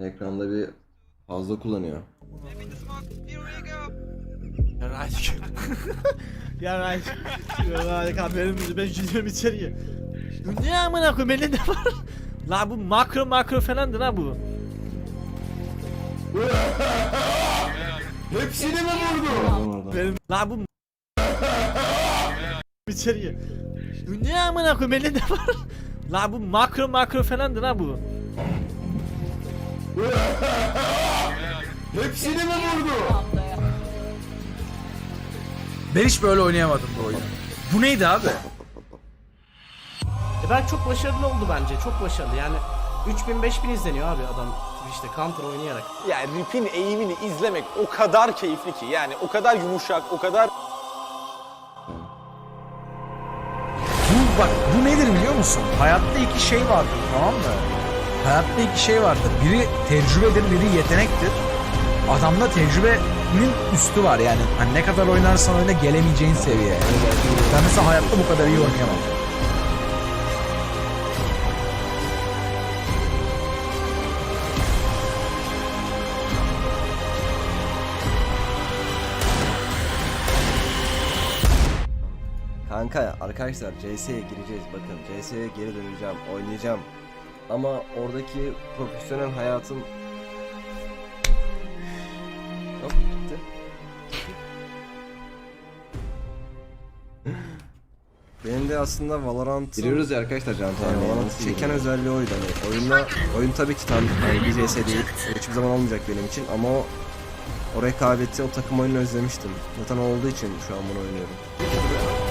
Ekranda bir fazla kullanıyor. Yaraydık. Yaraydık. Yaraydık abi benim ben gidiyorum içeriye. Ne amına koyayım elinde var. La bu makro makro falandır ha bu. Hepsini mi vurdu? Benim la bu içeriye. Ne amına koyayım elinde var. La bu makro makro falandır ha bu. Hepsini mi vurdu? Ben hiç böyle oynayamadım bu oyunu. Bu neydi abi? E ben çok başarılı oldu bence. Çok başarılı. Yani 3000 5000 izleniyor abi adam işte counter oynayarak. Yani Rip'in eğimini izlemek o kadar keyifli ki. Yani o kadar yumuşak, o kadar Bu bak bu nedir biliyor musun? Hayatta iki şey vardır tamam mı? Hayatta iki şey vardır. Biri tecrübedir, biri yetenektir. Adamda tecrübenin üstü var yani. Hani ne kadar oynarsan oyna gelemeyeceğin seviye. Ben mesela hayatta bu kadar iyi oynayamam. Kanka arkadaşlar CS'ye gireceğiz bakın. CS'ye geri döneceğim, oynayacağım. Ama oradaki profesyonel hayatım... Hop gitti. Benim de aslında Valorant giriyoruz ya arkadaşlar can Valorant çeken özelliği oydu. Hani oyunda oyun tabii ki tam yani bir CS değil hiçbir zaman olmayacak benim için ama o o rekabeti o takım oyunu özlemiştim. Zaten olduğu için şu an bunu oynuyorum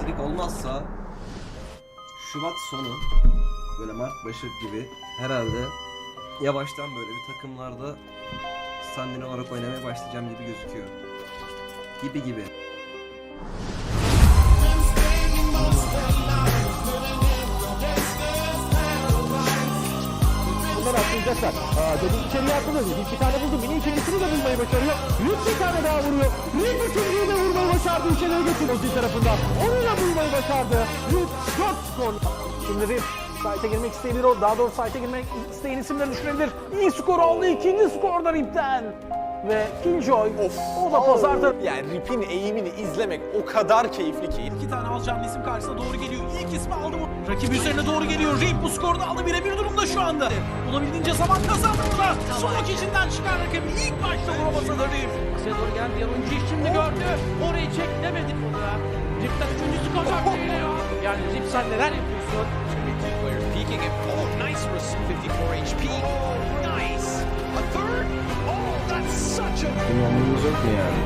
aksilik olmazsa Şubat sonu böyle Mart başı gibi herhalde yavaştan böyle bir takımlarda standin olarak oynamaya başlayacağım gibi gözüküyor. Gibi gibi. Atlayacaklar. Aa, dedim içeriye atılıyor. Dedim bir tane buldu. Mini ikincisini de bulmayı başarıyor. Rip bir tane daha vuruyor. Rip üçüncüyü de vurmayı başardı. İçeriye götürdü Ozi tarafından. Onu da bulmayı başardı. Rip 4 skor. Şimdi Rip site'e girmek isteyebilir. o. Daha doğrusu site'e girmek isteyen isimleri düşünebilir. İyi skor aldı. ikinci skor da Rip'ten. Ve Killjoy o da pazarda. yani Rip'in eğimini izlemek o kadar keyifli ki. İki tane alacağım isim karşısına doğru geliyor. İlk ismi aldı Rakip üzerine doğru geliyor. Rip bu skorda aldı birebir durumda şu anda. Olabildiğince zaman kazandı burada. Son içinden çıkan rakibi ilk başta vuramasa da Rip. Size doğru geldi diğer oyuncuyu şimdi gördü. Orayı çek demedik burada. Rip'ten üçüncüsü kazandı geliyor. Yani Rip sen neler yapıyorsun? Peeking at oh nice for 54 HP. Oh nice. A third. Oh that's such a Kullanmamız yok mu yani?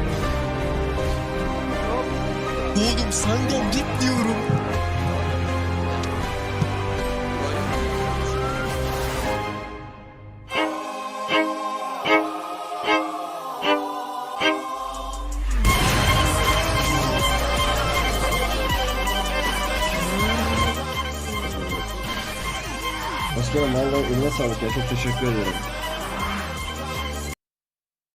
Oğlum senden git diyorum. Başkanım vallahi eline sağlık ya çok teşekkür ederim.